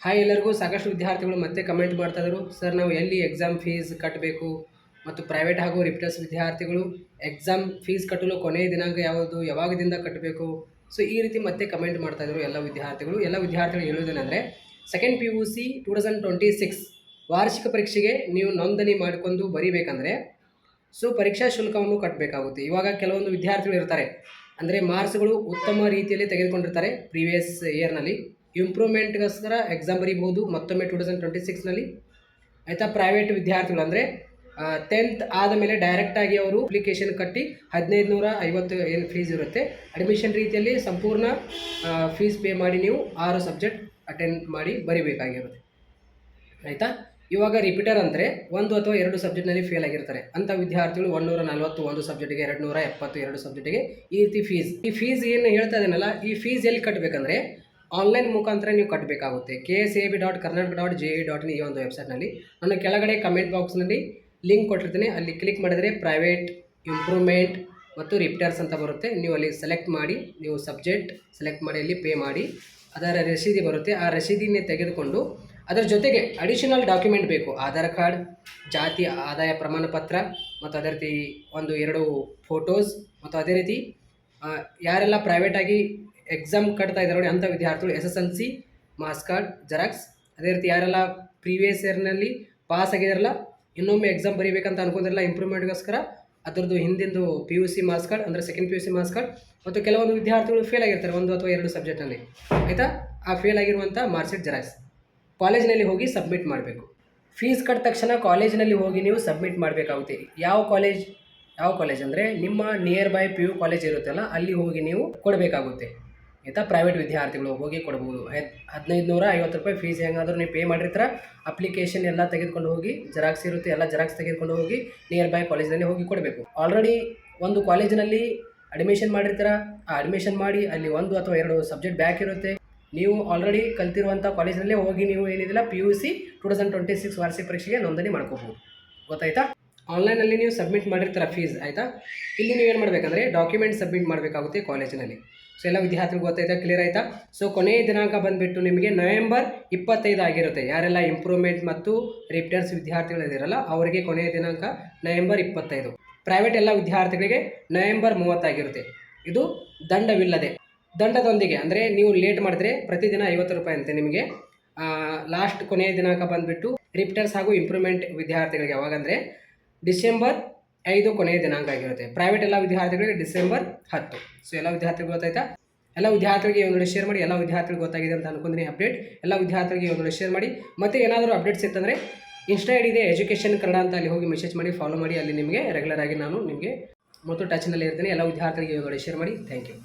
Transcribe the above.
Hi ಎಲ್ಲರಿಗೂ, ಸಾಕಷ್ಟು ವಿದ್ಯಾರ್ಥಿಗಳು ಮತ್ತೆ ಕಮೆಂಟ್ ಮಾಡ್ತಾಯಿದ್ರು ಸರ್ ನಾವು ಎಲ್ಲಿ ಎಕ್ಸಾಮ್ ಫೀಸ್ ಕಟ್ಟಬೇಕು ಮತ್ತು ಪ್ರೈವೇಟ್ ಹಾಗೂ ರಿಪ್ಟರ್ಸ್ ವಿದ್ಯಾರ್ಥಿಗಳು ಎಕ್ಸಾಮ್ ಫೀಸ್ ಕಟ್ಟಲು ಕೊನೆಯ ದಿನಾಂಕ ಯಾವುದು ಯಾವಾಗದಿಂದ ಕಟ್ಟಬೇಕು ಸೊ ಈ ರೀತಿ ಮತ್ತೆ ಕಮೆಂಟ್ ಮಾಡ್ತಾಯಿದ್ರು ಎಲ್ಲ ವಿದ್ಯಾರ್ಥಿಗಳು. ಎಲ್ಲ ವಿದ್ಯಾರ್ಥಿಗಳು ಹೇಳೋದೇನೆಂದರೆ second P U C two thousand twenty six ವಾರ್ಷಿಕ ಪರೀಕ್ಷೆಗೆ ನೀವು ನೋಂದಣಿ ಮಾಡಿಕೊಂಡು ಬರೀಬೇಕಂದ್ರೆ ಸೊ ಪರೀಕ್ಷಾ ಶುಲ್ಕವನ್ನು ಕಟ್ಟಬೇಕಾಗುತ್ತೆ ಇವಾಗ ಕೆಲವೊಂದು ವಿದ್ಯಾರ್ಥಿಗಳು ಇರ್ತಾರೆ. ಅಂದರೆ ಮಾರ್ಕ್ಸ್ಗಳು ಉತ್ತಮ ರೀತಿಯಲ್ಲಿ ತೆಗೆದುಕೊಂಡಿರ್ತಾರೆ ಪ್ರೀವಿಯಸ್ ಇಯರ್ನಲ್ಲಿ ಇಂಪ್ರೂವ್ಮೆಂಟ್ಗೋಸ್ಕರ ಎಕ್ಸಾಮ್ ಬರೀಬಹುದು. ಮತ್ತೊಮ್ಮೆ ಟು ತೌಸಂಡ್ ಟ್ವೆಂಟಿ ಸಿಕ್ಸ್ನಲ್ಲಿ ಆಯಿತಾ? ಪ್ರೈವೇಟ್ ವಿದ್ಯಾರ್ಥಿಗಳು ಅಂದರೆ ಟೆಂತ್ ಆದಮೇಲೆ ಡೈರೆಕ್ಟಾಗಿ ಅವರು ಅಪ್ಲಿಕೇಶನ್ ಕಟ್ಟಿ ಹದಿನೈದು ನೂರ ಐವತ್ತು ಏನು ಫೀಸ್ ಇರುತ್ತೆ. ಅಡ್ಮಿಷನ್ ರೀತಿಯಲ್ಲಿ ಸಂಪೂರ್ಣ ಫೀಸ್ ಪೇ ಮಾಡಿ ನೀವು ಆರು ಸಬ್ಜೆಕ್ಟ್ ಅಟೆಂಡ್ ಮಾಡಿ ಬರಿಬೇಕಾಗಿರುತ್ತೆ. ಆಯಿತಾ? ಇವಾಗ ರಿಪೀಟರ್ ಅಂದರೆ ಒಂದು ಅಥವಾ ಎರಡು ಸಬ್ಜೆಕ್ಟ್ನಲ್ಲಿ ಫೇಲ್ ಆಗಿರ್ತಾರೆ. ಅಂಥ ವಿದ್ಯಾರ್ಥಿಗಳು ಒಂದೂರ ನಲವತ್ತು ಒಂದು ಸಬ್ಜೆಕ್ಟಿಗೆ ಎರಡು ನೂರ ಎಪ್ಪತ್ತು ಎರಡು ಸಬ್ಜೆಕ್ಟಿಗೆ ಈ ರೀತಿ ಫೀಸ್ ಈ ಫೀಸ್ ಏನು ಹೇಳ್ತಾ ಇದ್ದೀನಲ್ಲ, ಈ ಫೀಸ್ ಎಲ್ಲಿ ಕಟ್ಟಬೇಕಂದ್ರೆ ಆನ್ಲೈನ್ ಮುಖಾಂತರ ನೀವು ಕಟ್ಟಬೇಕಾಗುತ್ತೆ K S A B dot Karnataka dot J E dot in ಈ ಒಂದು ವೆಬ್ಸೈಟ್ನಲ್ಲಿ. ನಾನು ಕೆಳಗಡೆ ಕಮೆಂಟ್ ಬಾಕ್ಸ್ನಲ್ಲಿ ಲಿಂಕ್ ಕೊಟ್ಟಿರ್ತೀನಿ. ಅಲ್ಲಿ ಕ್ಲಿಕ್ ಮಾಡಿದರೆ ಪ್ರೈವೇಟ್ ಇಂಪ್ರೂವ್ಮೆಂಟ್ ಮತ್ತು ರಿಪ್ಟರ್ಸ್ ಅಂತ ಬರುತ್ತೆ. ನೀವು ಅಲ್ಲಿ ಸೆಲೆಕ್ಟ್ ಮಾಡಿ, ನೀವು ಸಬ್ಜೆಕ್ಟ್ ಸೆಲೆಕ್ಟ್ ಮಾಡಿ, ಅಲ್ಲಿ ಪೇ ಮಾಡಿ, ಅದರ ರಸೀದಿ ಬರುತ್ತೆ. ಆ ರಸೀದಿನೇ ತೆಗೆದುಕೊಂಡು ಅದರ ಜೊತೆಗೆ ಅಡಿಷನಲ್ ಡಾಕ್ಯುಮೆಂಟ್ ಬೇಕು. ಆಧಾರ್ ಕಾರ್ಡ್, ಜಾತಿ, ಆದಾಯ ಪ್ರಮಾಣ ಪತ್ರ ಮತ್ತು ಅದೇ ರೀತಿ ಒಂದು ಎರಡು ಫೋಟೋಸ್ ಮತ್ತು ಅದೇ ರೀತಿ ಯಾರೆಲ್ಲ ಪ್ರೈವೇಟಾಗಿ ಎಕ್ಸಾಮ್ ಕಟ್ತಾ ಇದ್ದಾರೆ ನೋಡಿ ಅಂಥ ವಿದ್ಯಾರ್ಥಿಗಳು S S L C marks card xerox ಅದೇ ರೀತಿ ಯಾರೆಲ್ಲ ಪ್ರೀವಿಯಸ್ ಇಯರ್ನಲ್ಲಿ ಪಾಸ್ ಆಗಿದಾರಲ್ಲ, ಇನ್ನೊಮ್ಮೆ ಎಕ್ಸಾಮ್ ಬರೀಬೇಕಂತ ಅನ್ಕೊಂಡಿರಲ್ಲ ಇಂಪ್ರೂವ್ಮೆಂಟ್ಗೋಸ್ಕರ ಅದರದ್ದು ಹಿಂದಿಂದು P U C marks card ಅಂದರೆ second P U C marks card ಮತ್ತು ಕೆಲವೊಂದು ವಿದ್ಯಾರ್ಥಿಗಳು ಫೇಲ್ ಆಗಿರ್ತಾರೆ, ಒಂದು ಅಥವಾ ಎರಡು ಸಬ್ಜೆಕ್ಟಲ್ಲಿ ಆಯಿತಾ? ಆ ಫೇಲ್ ಆಗಿರುವಂಥ ಮಾರ್ಕ್ಸೀಟ್ ಜೆರಾಕ್ಸ್ ಕಾಲೇಜ್ನಲ್ಲಿ ಹೋಗಿ ಸಬ್ಮಿಟ್ ಮಾಡಬೇಕು. ಫೀಸ್ ಕಟ್ಟ ತಕ್ಷಣ ಕಾಲೇಜಿನಲ್ಲಿ ಹೋಗಿ ನೀವು ಸಬ್ಮಿಟ್ ಮಾಡಬೇಕಾಗುತ್ತೆ. ಯಾವ ಕಾಲೇಜ್ ಯಾವ ಕಾಲೇಜ್ ಅಂದರೆ ನಿಮ್ಮ near by P U college ಇರುತ್ತಲ್ಲ, ಅಲ್ಲಿ ಹೋಗಿ ನೀವು ಕೊಡಬೇಕಾಗುತ್ತೆ. ಆಯಿತಾ ಪ್ರೈವೇಟ್ ವಿದ್ಯಾರ್ಥಿಗಳು ಹೋಗಿ ಕೊಡ್ಬೋದು. ಹದಿನೈದು ನೂರ ಐವತ್ತು ರೂಪಾಯಿ ಫೀಸ್ ಹೆಂಗಾದರೂ ನೀವು ಪೇ ಮಾಡಿರ್ತೀರ ಅಪ್ಲಿಕೇಶನ್ ಎಲ್ಲ ತೆಗೆದುಕೊಂಡು ಹೋಗಿ ಜೆರಾಕ್ಸ್ ಇರುತ್ತೆ, ಎಲ್ಲ ಜೆರಾಕ್ಸ್ ತೆಗೆದುಕೊಂಡು ಹೋಗಿ ನಿಯರ್ ಬೈ ಕಾಲೇಜಿನಲ್ಲಿ ಹೋಗಿ ಕೊಡಬೇಕು. ಆಲ್ರೆಡಿ ಒಂದು ಕಾಲೇಜಿನಲ್ಲಿ ಅಡ್ಮಿಷನ್ ಮಾಡಿರ್ತೀರ, ಆ ಅಡ್ಮಿಷನ್ ಮಾಡಿ ಅಲ್ಲಿ ಒಂದು ಅಥವಾ ಎರಡು ಸಬ್ಜೆಕ್ಟ್ ಬ್ಯಾಕ್ ಇರುತ್ತೆ. ನೀವು ಆಲ್ರೆಡಿ ಕಲ್ತಿರುವಂಥ ಕಾಲೇಜಿನಲ್ಲೇ ಹೋಗಿ ನೀವು ಏನಿದಿಲ್ಲ P U C two thousand twenty six ವಾರ್ಷಿಕ ಪರೀಕ್ಷೆಗೆ ನೋಂದಣಿ ಮಾಡ್ಕೋಬೋದು. ಗೊತ್ತಾಯ್ತಾ? ಆನ್ಲೈನಲ್ಲಿ ನೀವು ಸಬ್ಮಿಟ್ ಮಾಡಿರ್ತೀರ ಫೀಸ್ ಆಯಿತಾ? ಇಲ್ಲಿ ನೀವು ಏನು ಮಾಡಬೇಕಂದ್ರೆ ಡಾಕ್ಯುಮೆಂಟ್ ಸಬ್ಮಿಟ್ ಮಾಡಬೇಕಾಗುತ್ತೆ ಕಾಲೇಜಿನಲ್ಲಿ. ಸೊ ಎಲ್ಲ ವಿದ್ಯಾರ್ಥಿಗಳು ಗೊತ್ತಾಯ್ತಾ ಕ್ಲಿಯರ್ ಆಯಿತಾ? ಸೊ ಕೊನೆಯ ದಿನಾಂಕ ಬಂದುಬಿಟ್ಟು ನಿಮಗೆ ನವೆಂಬರ್ ಇಪ್ಪತ್ತೈದು ಆಗಿರುತ್ತೆ. ಯಾರೆಲ್ಲ ಇಂಪ್ರೂವ್ಮೆಂಟ್ ಮತ್ತು ರಿಪ್ಟರ್ಸ್ ವಿದ್ಯಾರ್ಥಿಗಳಿದಿರಲ್ಲ ಅವರಿಗೆ ಕೊನೆಯ ದಿನಾಂಕ ನವೆಂಬರ್ ಇಪ್ಪತ್ತೈದು. ಪ್ರೈವೇಟ್ ಎಲ್ಲ ವಿದ್ಯಾರ್ಥಿಗಳಿಗೆ ನವೆಂಬರ್ ಮೂವತ್ತಾಗಿರುತ್ತೆ ಇದು ದಂಡವಿಲ್ಲದೆ. ದಂಡದೊಂದಿಗೆ, ಅಂದರೆ ನೀವು ಲೇಟ್ ಮಾಡಿದ್ರೆ ಪ್ರತಿದಿನ ಐವತ್ತು ರೂಪಾಯಿ ಅಂತೆ ನಿಮಗೆ. ಲಾಸ್ಟ್ ಕೊನೆಯ ದಿನಾಂಕ ಬಂದುಬಿಟ್ಟು ರಿಪ್ಟರ್ಸ್ ಹಾಗೂ ಇಂಪ್ರೂವ್ಮೆಂಟ್ ವಿದ್ಯಾರ್ಥಿಗಳಿಗೆ ಯಾವಾಗಂದರೆ ಡಿಸೆಂಬರ್ ಐದು ಕೊನೆಯ ದಿನಾಂಕ ಆಗಿರುತ್ತೆ ಪ್ರೈವೇಟ್ ಎಲ್ಲ ವಿದ್ಯಾರ್ಥಿಗಳಿಗೆ ಡಿಸೆಂಬರ್ ಹತ್ತು. ಸೊ ಎಲ್ಲ ವಿದ್ಯಾರ್ಥಿಗಳು ಗೊತ್ತಾಯ್ತಾ? ಎಲ್ಲ ವಿದ್ಯಾರ್ಥಿಗಳಿಗೆ ಒಂದು ಶೇರ್ ಮಾಡಿ, ಎಲ್ಲ ವಿದ್ಯಾರ್ಥಿಗಳು ಗೊತ್ತಾಗಿದೆ ಅಂತ ಅನ್ಕೊಂಡಿನಿ ಅಪ್ಡೇಟ್ ಎಲ್ಲ ವಿದ್ಯಾರ್ಥಿಗಳಿಗೆ ಒಂದು ಶೇರ್ ಮಾಡಿ. ಮತ್ತೆ ಏನಾದರೂ ಅಪ್ಡೇಟ್ಸ್ ಇತ್ತಂದರೆ ಇನ್ಸ್ಟಾ ಐಡಿ ಇದೆ ಎಜುಕೇಷನ್ ಕನ್ನಡ ಅಂತ ಅಲ್ಲಿ ಹೋಗಿ ಮೆಸೇಜ್ ಮಾಡಿ ಫಾಲೋ ಮಾಡಿ. ಅಲ್ಲಿ ನಿಮಗೆ ರೆಗ್ಯುಲರ್ ಆಗಿ ನಾನು ನಿಮಗೆ ಮತ್ತು ಟಚ್ನಲ್ಲಿ ಇರ್ತೀನಿ. ಎಲ್ಲ ವಿದ್ಯಾರ್ಥಿಗಳಿಗೆ ಒಂದು ಶೇರ್ ಮಾಡಿ. Thank you